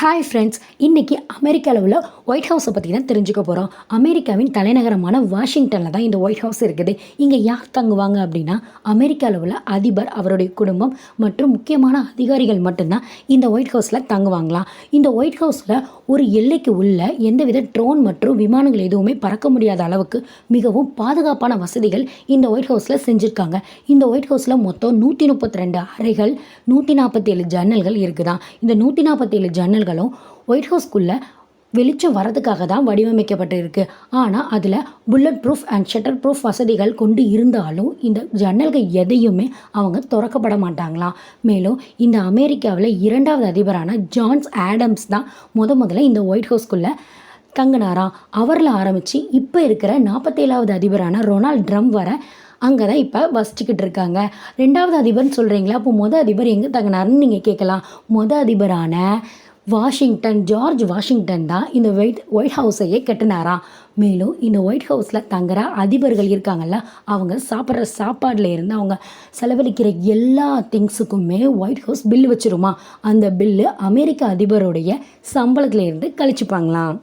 Hi friends இன்றைக்கி அமெரிக்காவில் உள்ள ஒயிட் ஹவுஸை பற்றி தான் தெரிஞ்சுக்க போகிறோம் அமெரிக்காவின் தலைநகரமான வாஷிங்டனில் தான் இந்த ஒயிட் ஹவுஸ் இருக்குது. இங்கே யார் தங்குவாங்க அப்படின்னா அமெரிக்காவில் உள்ள அதிபர் அவருடைய குடும்பம் மற்றும் முக்கியமான அதிகாரிகள் மட்டும்தான் இந்த ஒயிட் ஹவுஸில் தங்குவாங்களாம். இந்த ஒயிட் ஹவுஸில் ஒரு எல்லைக்கு உள்ள எந்தவித ட்ரோன் மற்றும் விமானங்கள் எதுவுமே பறக்க முடியாத அளவுக்கு மிகவும் பாதுகாப்பான வசதிகள் இந்த ஒயிட் ஹவுஸில் செஞ்சுருக்காங்க. இந்த ஒயிட் ஹவுஸில் மொத்தம் நூற்றி முப்பத்தி ரெண்டு அறைகள் நூற்றி நாற்பத்தேழு ஜன்னல்கள் இருக்குதான் இந்த நூற்றி நாற்பத்தேழு ஜன்னல்களும் ஒயிட் ஹவுஸ்க்குள்ளே வெளிச்சம் வரதுக்காக தான் வடிவமைக்கப்பட்டு இருக்கு ஆனால் அதில் bullet proof and shatter proof வசதிகள் கொண்டு இருந்தாலும் இந்த ஜன்னல்கள் எதையுமே அவங்க திறக்கப்பட மாட்டாங்களாம். மேலும் இந்த அமெரிக்காவில் இரண்டாவது அதிபரான ஜான்ஸ் ஆடம்ஸ் தான் முத முதல்ல இந்த ஒயிட் ஹவுஸ்க்குள்ளே தங்கினாராம். அவரில் ஆரம்பித்து இப்போ இருக்கிற நாற்பத்தேழாவது அதிபரான ரொனால்ட் ட்ரம் வர அங்கே தான் இப்போ வசிச்சுக்கிட்டு இருக்காங்க. ரெண்டாவது அதிபர்னு சொல்கிறீங்களா அப்போ மொதல் அதிபர் எங்கே தங்கினாருன்னு நீங்கள் கேட்கலாம். மொதல் அதிபரான வாஷிங்டன் ஜார்ஜ் வாஷிங்டன் தான் இந்த ஒயிட் ஒயிட் ஹவுஸையே கட்டினாராம் மேலும் இந்த ஒயிட் ஹவுஸில் தங்குற அதிபர்கள் இருக்காங்கல்ல அவங்க சாப்பிட்ற சாப்பாடில் இருந்து அவங்க செலவழிக்கிற எல்லா திங்ஸுக்குமே ஒயிட் ஹவுஸ் பில் வச்சிருமா? அந்த பில்லு அமெரிக்க அதிபருடைய சம்பளத்துலேருந்து கழிச்சுப்பாங்களாம்.